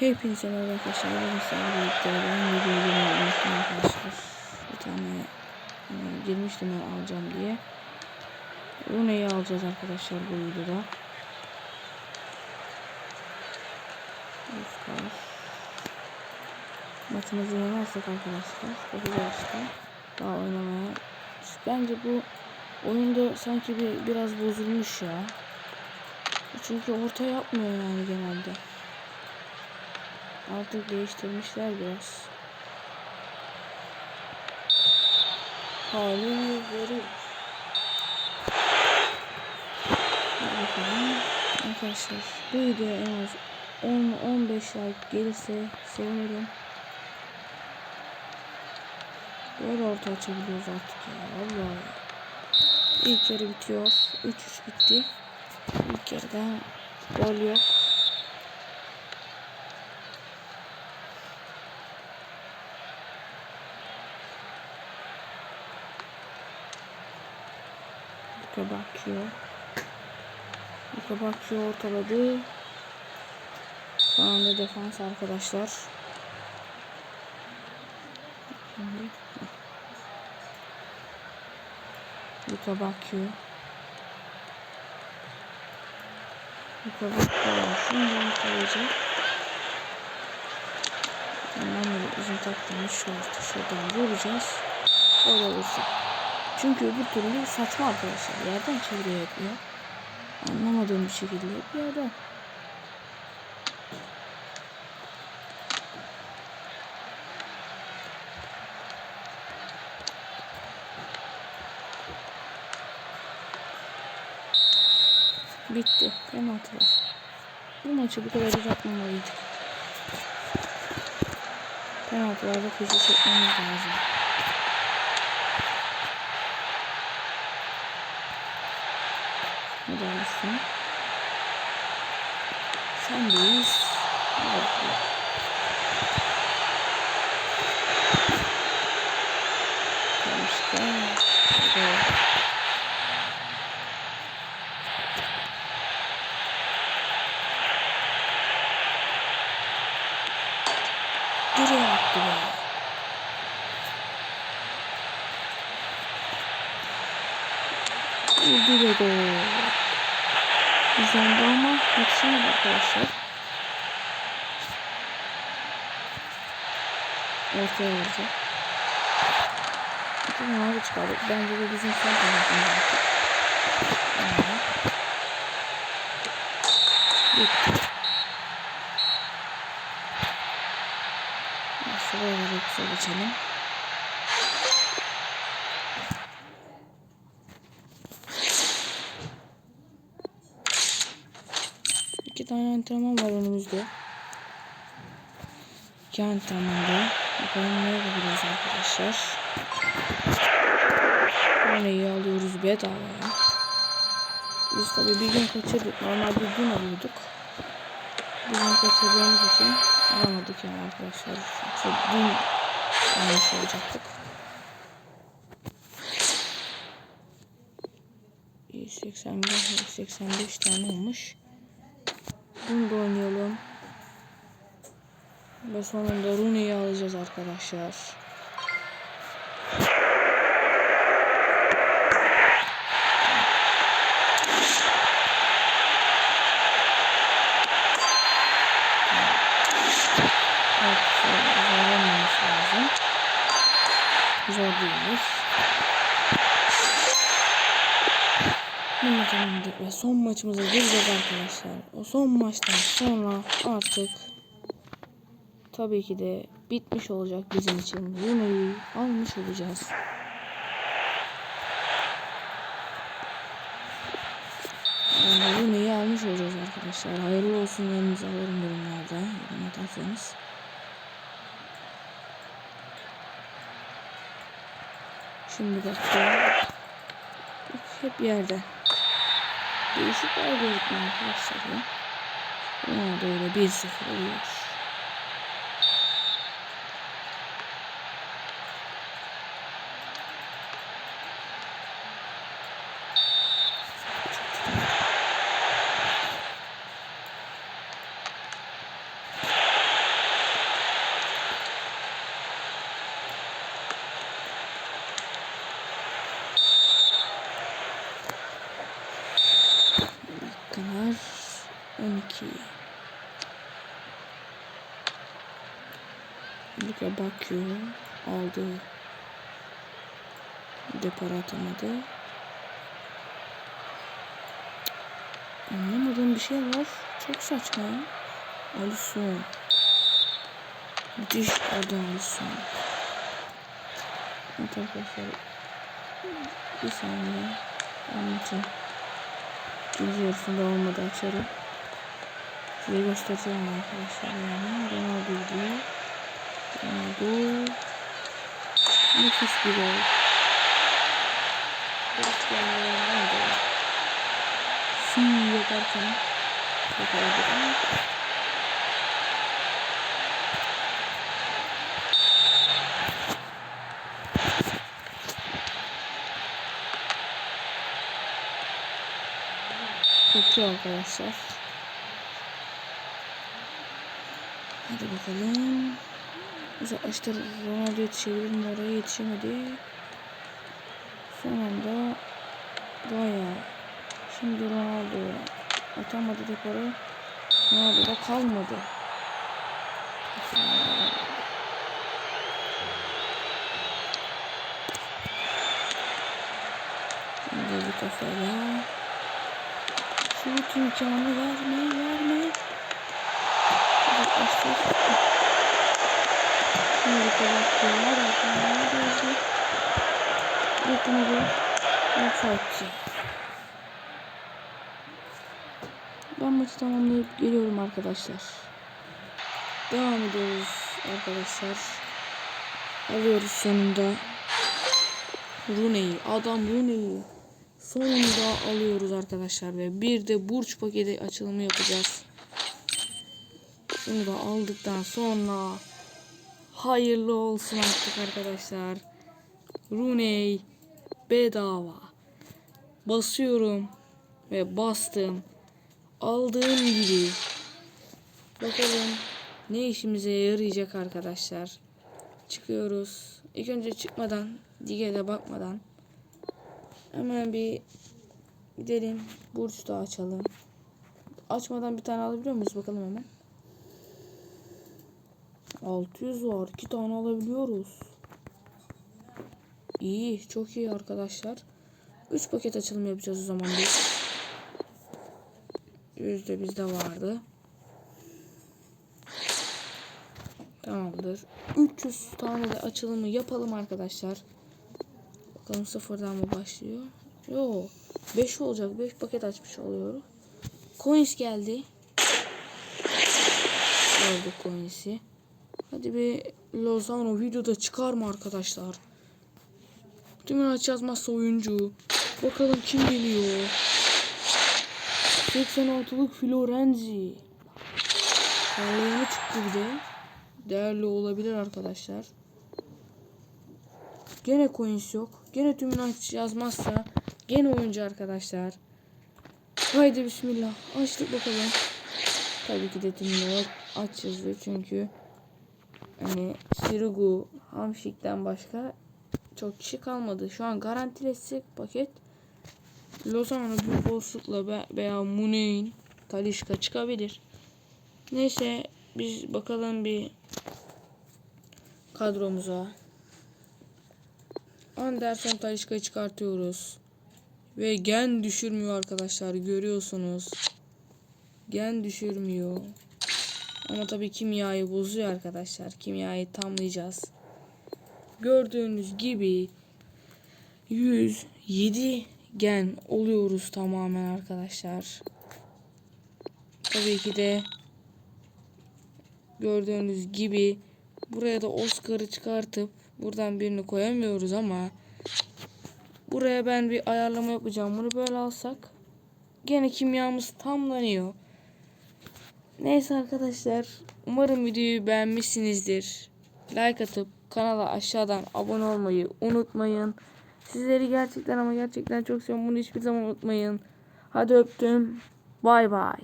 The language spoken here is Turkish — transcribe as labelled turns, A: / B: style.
A: Hepinize merhaba arkadaşlar. Bugün sizlerle birlikte ben videoyu unuttum arkadaşlar. Bir tane yani girmiştim ben alacağım diye. Bu neyi alacağız arkadaşlar bu videoda. Maçımızı yenersek arkadaşlar. Bakacağız işte. Daha oynamaya. Bence bu oyunda sanki bir biraz bozulmuş ya. Çünkü orta yapmıyor yani genelde. Artık değiştirmişler biraz. Hali verir. Bakalım. Arkadaşlar bu video en az 10-15 like gelirse sevinirim. Böyle orta açabiliyoruz artık ya. Allah Allah. İlk yarı bitiyor. 3-3 bitti. İlk yarıda gol yok. Bakıyor. Bakıyor ortaladı. Şu anda defans arkadaşlar. Luka bakıyor. Luka bakıyor. Şimdi ortalayacak. Ondan böyle uzun taktığımız şu orta şuradan vuracağız. Öyle olursa. Çünkü öbür türlü saçma arkadaşlar. Yerden çeviriyor yapıyor. Anlamadığım bir şekilde yapıyor yerden. Bitti. Penaltılar. Bu maçı bu kadar uzatmamalıydık. Penaltılarda hızlı çekmemiz lazım. Dersin? Sendeyiz. Harika. Başka. Evet. Nereye attı Güzeldi ama yetişemedi arkadaşlar. Ortaya vurdu. Tamam abi çıkardık. Bence de bizim son tarafımız artık. Yani. Bitti. Şuraya da geçelim. Tane antrenman var önümüzde. İki antrenmanda. Bakalım ne yapabiliriz arkadaşlar. Örneği alıyoruz bedavaya. Biz tabi bir gün kaçırdık. Normalde gün alıyorduk. Bir gün kaçırdığımız için alamadık yani arkadaşlar. Çok dün almış olacaktık. 85, 85 tane olmuş. Bunu da oynayalım. Ve sonunda Rooney'i alacağız arkadaşlar. Evet, lazım. Zor tamamladık ve son maçımıza gireceğiz arkadaşlar. O son maçtan sonra artık tabii ki de bitmiş olacak bizim için. Rune'yi almış olacağız. Yani Rune'yi almış olacağız arkadaşlar. Hayırlı olsun yanınıza alırım yorumlarda. Yorum. Şimdi bakıyorum. Hep yerde. Değişikler gözükmüyor arkadaşlar ya. Buna da öyle 1-0 oluyor. Luka bakıyor. Aldı. Depar atamadı. Anlamadığım bir şey var. Çok saçma ya. Alisson. Müthiş adam Alisson. Evet arkadaşlar. Bir saniye. Anlatayım. İkinci yarısında olmadı açarım. Size göstereceğim arkadaşlar yani. Ronaldo diyor. Ronaldo. Nefis bir. Cristiano Fi yaparken ama Kötü arkadaşlar. Hadi bakalım. Uzaklaştır Ronaldo yetişebilir mi? Oraya yetişemedi. Son anda bayağı. Şimdi Ronaldo atamadı deparı. Ronaldo da kalmadı. Şimdi bir kafayla. Şut imkanı verme verme. Uzaklaştır. Şimdi bakıyorlar. Geldi. Dokundu. Offside. Ben maçı tamamlayıp geliyorum arkadaşlar. Devam ediyoruz arkadaşlar. Alıyoruz sonunda. Rooney'i. Adam Rooney'i. Sonunda alıyoruz arkadaşlar ve bir de burç paketi açılımı yapacağız. Bunu da aldıktan sonra hayırlı olsun artık arkadaşlar. Rooney bedava. Basıyorum ve bastım. Aldığım gibi. Bakalım ne işimize yarayacak arkadaşlar. Çıkıyoruz. İlk önce çıkmadan, Dige'de bakmadan hemen bir gidelim. Burç da açalım. Açmadan bir tane alabiliyor muyuz bakalım hemen. 600 var. 2 tane alabiliyoruz. İyi. Çok iyi arkadaşlar. 3 paket açılım yapacağız o zaman biz. Yüzde bizde vardı. Tamamdır. 300 tane de açılımı yapalım arkadaşlar. Bakalım sıfırdan mı başlıyor? Yo. 5 olacak. 5 paket açmış oluyoruz. Coins geldi. Aldık coins'i. Hadi bir Lozano videoda çıkar mı arkadaşlar? Tümün aç yazmazsa oyuncu. Bakalım kim geliyor. 86'lık Florenzi. Parlayanı çıktı bir de. Değerli olabilir arkadaşlar. Gene coins yok. Gene tümün aç yazmazsa gene oyuncu arkadaşlar. Haydi bismillah. Açtık bakalım. Tabii ki de tümün aç yazıyor çünkü hani Sirigu, Hamşik'ten başka çok kişi kalmadı. Şu an garantilesek paket Lozano büyük olasılıkla veya Muneyn, Talişka çıkabilir. Neyse biz bakalım bir kadromuza. Anderson Talişka'yı çıkartıyoruz. Ve gen düşürmüyor arkadaşlar görüyorsunuz. Gen düşürmüyor. Ama tabii kimyayı bozuyor arkadaşlar. Kimyayı tamlayacağız. Gördüğünüz gibi 107 gen oluyoruz tamamen arkadaşlar. Tabii ki de gördüğünüz gibi buraya da Oscar'ı çıkartıp buradan birini koyamıyoruz ama buraya ben bir ayarlama yapacağım. Bunu böyle alsak gene kimyamız tamlanıyor. Neyse arkadaşlar umarım videoyu beğenmişsinizdir. Like atıp kanala aşağıdan abone olmayı unutmayın. Sizleri gerçekten ama gerçekten çok seviyorum. Bunu hiçbir zaman unutmayın. Hadi öptüm. Bay bay.